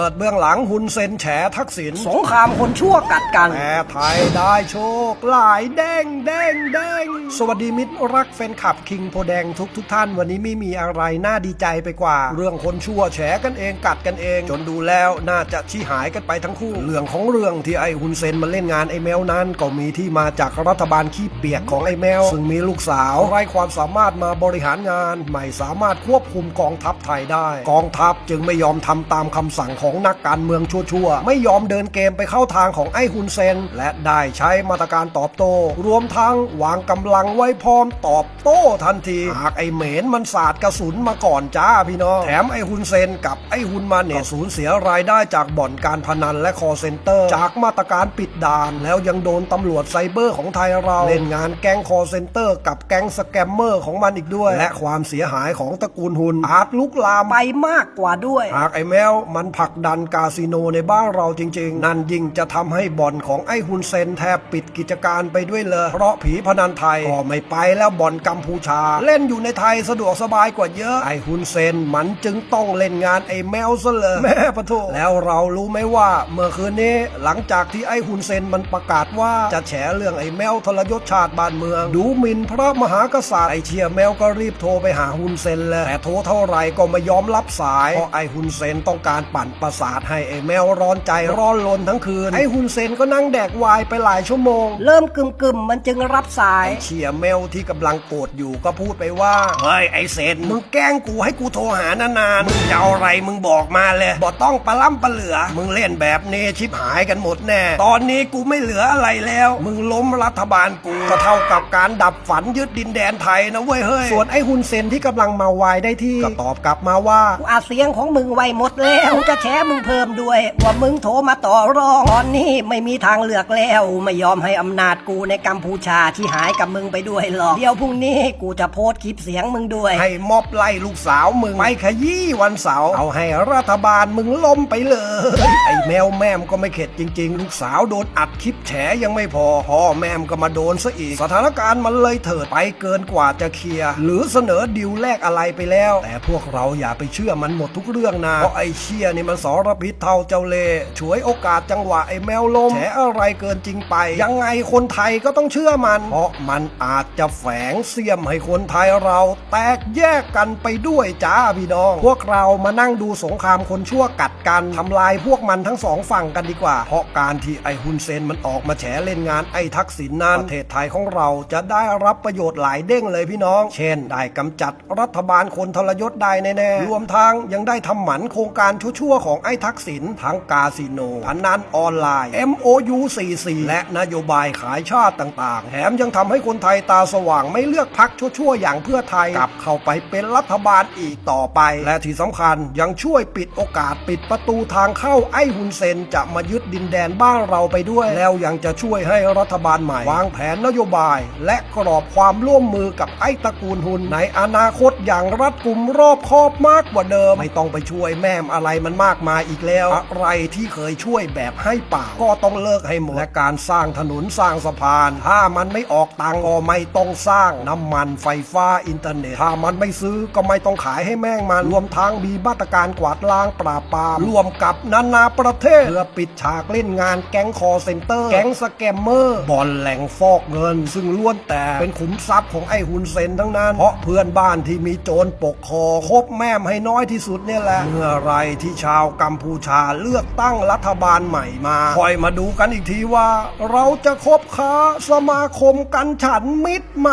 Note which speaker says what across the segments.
Speaker 1: เปิดเบื้องหลังหุนเซนแฉทักษิณ
Speaker 2: สงครามคนชั่วกัดกัน
Speaker 1: แต่ไทยได้โชคหลายแดงแดงแดงสวัสดีมิตรรักแฟนคลับคิงโพแดงทุกทุกท่าน วันนี้ไม่มีอะไรน่าดีใจไปกว่า เรื่องคนชั่วแฉกันเองกัดกันเอง จนดูแล้วน่าจะชี้หายกันไปทั้งคู่ เรื่องของเรื่องที่ไอ้หุนเซนมาเล่นงานไอ้แมวนั้น ก็มีที่มาจากรัฐบาลขี้เปียกของไอ้แมว ซึ่งมีลูกสาวไร้ความสามารถมาบริหารงาน ไม่สามารถควบคุมกองทัพไทยได้ กองทัพจึงไม่ยอมทำตามคำสั่งของนักการเมืองชั่วๆ ไม่ยอมเดินเกมไปเข้าทางของไอ้ฮุนเซน และได้ใช้มาตรการตอบโต้ รวมทั้งวางกำลังไว้พร้อมตอบโต้ทันที หากไอ้เหมนมันสาดกระสุนมาก่อนจ้าพี่น้อง แถมไอ้ฮุนเซนกับไอ้ฮุนมาเนตสูญเสียรายได้จากบ่อนการพนันและคอเซ็นเตอร์ จากมาตรการปิดด่าน แล้วยังโดนตำรวจไซเบอร์ของไทยเรา เล่นงานแก๊งคอเซ็นเตอร์ กับแก๊งสแกมเมอร์ของมันอีกด้วย และความเสียหายของตระกูลฮุนอาจลุกลาม
Speaker 2: ไปมากกว่าด้วย
Speaker 1: หากไอ้แมวมันผลักดันคาสิโนในบ้านเราจริง ๆ นั่นยิ่งจะทำให้บ่อนของไอ้ฮุนเซนแทบปิดกิจการไปด้วยเลยเพราะผีพนันไทยก็ไม่ไปแล้วบ่อนกัมพูชา เล่นอยู่ในไทยสะดวกสบายกว่าเยอะไอ้ฮุนเซนมันจึงต้องเล่นงานไอ้แมวซะเลยแม่ปะโถแล้วเรารู้ไหมว่าเมื่อคืนนี้หลังจากที่ไอ้ฮุนเซนมันประกาศว่าจะแฉเรื่องไอ้แมวทรยศชาติบ้านเมือง ดูหมิ่นพระมหากษัตริย์ไอ้เชียแมวก็รีบโทรไปหาฮุนเซนเลยแต่โทรเท่าไหร่ก็ไม่ยอมรับสายเพราะไอ้ฮุนเซนต้องการปั่นประสาทให้ไอ้แมวร้อนใจร้อนลนทั้งคืน ไอ้ฮุนเซนก็นั่งแดกไวายไปหลายชั่วโมง
Speaker 2: เริ่มกึมกึมๆมันจึงรับสาย
Speaker 1: ไอ้เชียเมลที่กำลังโกรธอยู่ก็พูดไปว่า เฮ้ยไอเซนมึงแกล้งกูให้กูโทรหานานๆมึงจะเอาอะไรมึงบอกมาเลยบอกต้องปลาล่ำปลาเหลือ มึงเล่นแบบนี้ชิบหายกันหมดแน่ ตอนนี้กูไม่เหลืออะไรแล้ว มึงล้มรัฐบาลกูก็เท่ากับการดับฝันยึดดินแดนไทยนะเว้ยเฮ้ยส่วนไอ้ฮุนเซนที่กำลังมาวายได้ที่ก็ตอบกลับมาว่า
Speaker 2: กูอาเสียงของมึงไว้หมดแล้วกูจะแฉมึงเพิ่มด้วย ว่ามึงโทรมาต่อรองตอนนี้ไม่มีทางเลือกแล้วกูไม่ยอมให้อำนาจกูในกัมพูชาที่หายกับมึงไปด้วยหรอกเดี๋ยวพรุ่งนี้กูจะโพสต์คลิปเสียงมึงด้วย
Speaker 1: ให้ม็อบไล่ลูกสาวมึงไปขยี้วันเสาร์เอาให้รัฐบาลมึงล้มไปเลย ไอ้แมวแม่มก็ไม่เข็ดจริง ๆ ลูกสาวโดนอัดคลิปแฉยังไม่พอพ่อแม่มก็มาโดนซะอีก สถานการณ์มันเลยเถิดไปเกินกว่าจะเคลียร์หรือเสนอดิวแลกอะไรไปแล้ว แต่พวกเราอย่าไปเชื่อมันหมดทุกเรื่องนะเพราะไอ้เชี่ยนี่มันสรพิษเท่าเจ้าเล่ฉวยโอกาสจังหวะไอ้แมวลมแฉอะไรเกินจริงไป ยังไงคนไทยก็ต้องเชื่อมัน เพราะมันอาจจะแฝงเสียมให้คนไทยเรา แตกแยกกันไปด้วยจ้าพี่น้อง พวกเรามานั่งดูสงครามคนชั่วกัดกันทำลายพวกมันทั้งสองฝั่งกันดีกว่า เพราะการที่ไอ้ฮุนเซนมันออกมาแฉเล่นงานไอ้ทักษิณนั้นประเทศไทยของเราจะได้รับประโยชน์หลายเด้งเลยพี่น้อง เช่น ได้กำจัดรัฐบาลคนทรยศได้แน่ๆรวมทั้งยังได้ทำหมันโครงการชั่วๆของไอ้ทักษิณทั้งกาสิโนพนันออนไลน์ MOU 44และนโยบายขายชาติต่าง ๆ แถมยังทำให้คนไทยตาสว่างไม่เลือกพักชั่วๆ อย่างเพื่อไทยกลับเข้าไปเป็นรัฐบาลอีกต่อไป และที่สำคัญยังช่วยปิดโอกาสปิดประตูทางเข้าไอ้ฮุนเซนจะมายึดดินแดนบ้านเราไปด้วย แล้วยังจะช่วยให้รัฐบาลใหม่ วางแผนนโยบาย และกรอบความร่วมมือกับไอ้ตระกูลหุนในอนาคตอย่างรัดกุมรอบคอบมากกว่าเดิม ไม่ต้องไปช่วยแม่มอะไรมันมากมายอีกแล้ว อะไรที่เคยช่วยแบบให้เปล่าก็ต้องเลิกให้หมดและการสร้างถนนสร้างสะพาน ถ้ามันไม่ออกตังก็ไม่ต้องสร้างน้ำมันไฟฟ้าอินเทอร์เน็ต ถ้ามันไม่ซื้อก็ไม่ต้องขายให้แม่งมันรวมทั้งมีมาตรการกวาดล้างปราบปรามรวมกับนานาประเทศเพื่อปิดฉากเล่นงานแก๊งคอเซ็นเตอร์ แก๊งสแกมเมอร์บอลแหล่งฟอกเงิน ซึ่งล้วนแต่เป็นขุมทรัพย์ของไอ้ฮุนเซนทั้งนั้น เพราะเพื่อนบ้านที่มีโจรปกคอคบแม่มให้น้อยที่สุดเนี่ยแหละเมื่อไรที่ชาวกัมพูชาเลือกตั้งรัฐบาลใหม่มาคอยมาดูกันอีกทีว่า เราจะคบค้าสมาคมกันฉันมิตรไหม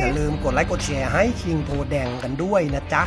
Speaker 1: อย่าลืมกดไลค์กดแชร์ให้คิงโพแดงกันด้วยนะจ๊ะ